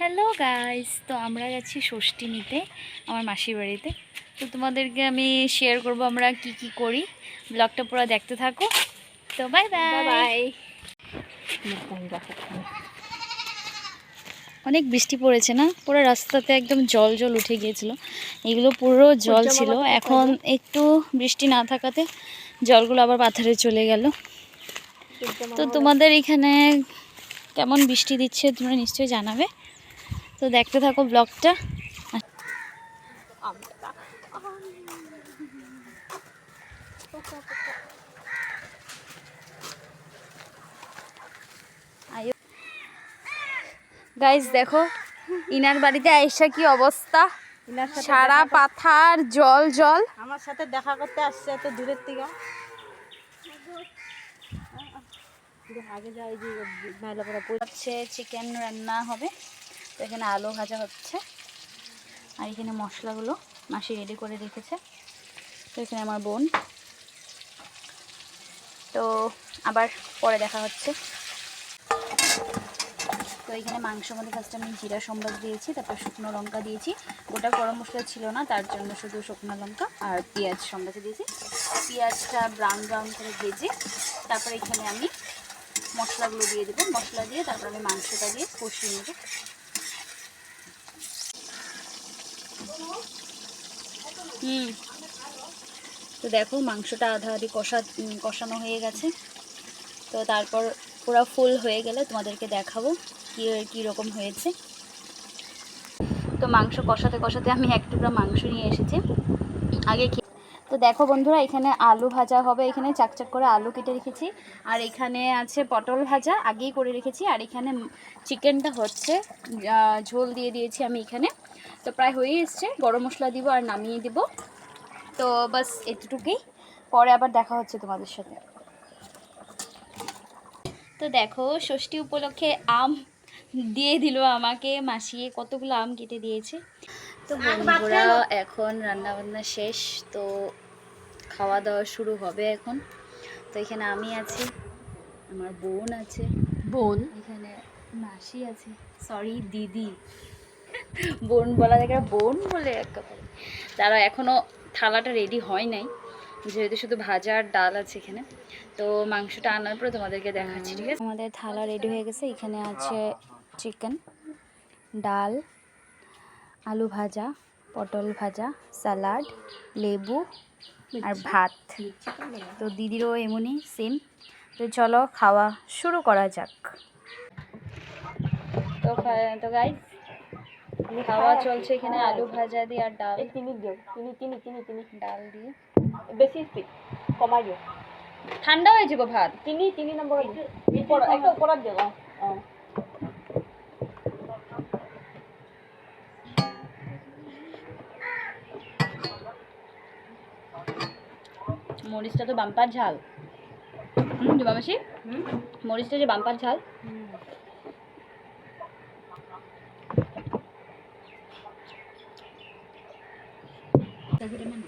Hello guys তো আমরা যাচ্ছি ষষ্ঠী নিতে আমার মাসির বাড়িতে। তো তোমাদেরকে আমি শেয়ার করব আমরা কি কি করি। ব্লগটা পুরো দেখতে থাকো। তো বাই বাই বাই অনেক বৃষ্টি পড়েছে না? পুরো রাস্তাতে একদম জল জল উঠে গিয়েছিল। এগুলো পুরো জল ছিল। এখন একটু বৃষ্টি না থাকাতে জলগুলো আবার পাথরে চলে গেল। তো তোমাদের এখানে কেমন বৃষ্টি দিচ্ছে তোমরা নিশ্চয়ই জানাবে। তো দেখতে থাকো ব্লগটা। গাইজ দেখো ইনার বাড়িতে আইসা কি অবস্থা? সারা পাথার জল জল। আমার সাথে দেখা করতে আসছে এত দূরের থেকে। আগে যাই যে মেলা পড়া হচ্ছে চিকেন রান্না হবে। তো এখানে আলু ভাজা হচ্ছে। আর এখানে মশলাগুলো মাসি রেডি করে রেখেছে। তো এখানে আমার বোন। তো আবার পরে দেখা হচ্ছে। তো এখানে মাংসের মধ্যে ফার্স্টে আমি জিরা সম্বাদ দিয়েছি, তারপর শুকনো লঙ্কা দিয়েছি। গোটা গরম মশলা ছিল না, তার জন্য শুধু শুকনো লঙ্কা আর পেঁয়াজ সম্বাদে দিয়েছি। পেঁয়াজটা ব্রাউন ব্রাউন করে ভেজে তারপর এখানে আমি মশলাগুলো দিয়ে দেবো। মশলা দিয়ে তারপর আমি মাংসটা দিয়ে কষিয়ে নেব। হুম। তো দেখো মাংসটা আধা আধি কষা কষানো হয়ে গেছে। তো তারপর পুরো ফুল হয়ে গেলে তোমাদেরকে দেখাবো কী কীরকম হয়েছে। তো মাংস কষাতে কষাতে আমি এক টুকরা মাংস নিয়ে এসেছি। আগে তো দেখো বন্ধুরা, এখানে আলু ভাজা হবে। এখানে চাকচাক করে আলু কেটে রেখেছি। আর এখানে আছে পটল ভাজা, আগেই করে রেখেছি। আর এখানে চিকেনটা হচ্ছে ঝোল দিয়ে দিয়েছি আমি এখানে। তো প্রায় হয়ে এসছে। গরম মশলা দিব আর নামিয়ে দিব। তো বাস এতটুকুই পরে আবার দেখা হচ্ছে তোমাদের সাথে। তো দেখো ষষ্ঠী উপলক্ষে আম দিয়ে দিল আমাকে। মাসিয়ে কতগুলো আম কেটে দিয়েছে। তো বন্ধুরা এখন রান্না বান্না শেষ। তো খাওয়া দাওয়া শুরু হবে এখন। তো এখানে আমি আছি আমার বোন আছে। বোন? এখানে মাসি আছে। সরি দিদি। বোন বলা থেকে বোন বলে একেবারে। তারা এখনও থালাটা রেডি হয় নাই যেহেতু শুধু ভাজা আর ডাল আছে এখানে। তো মাংসটা আনার পরে তোমাদেরকে দেখাচ্ছি ঠিক আছে? আমাদের থালা রেডি হয়ে গেছে এখানে আছে চিকেন ডাল আলু ভাজা পটল ভাজা স্যালাড লেবু আর ভাত। তো দিদিরও এমনই সেম তো চলো খাওয়া শুরু করা যাক। তো তো গাইস খাওয়া চলছে এখানে আলু ভাজা দিয়ে আর ডাল। তিনি দিও তিনি তিনি তিনি তিনি ডাল দিয়ে। বেশি স্পিড কমাই দিও। ঠান্ডা হয়ে যাব ভাত। দিওঁ। অঁ অঁ মরিচটা তো বাম্পার ঝাল। হুম মাসি মরিচটা যে বাম্পার ঝাল। Thank you.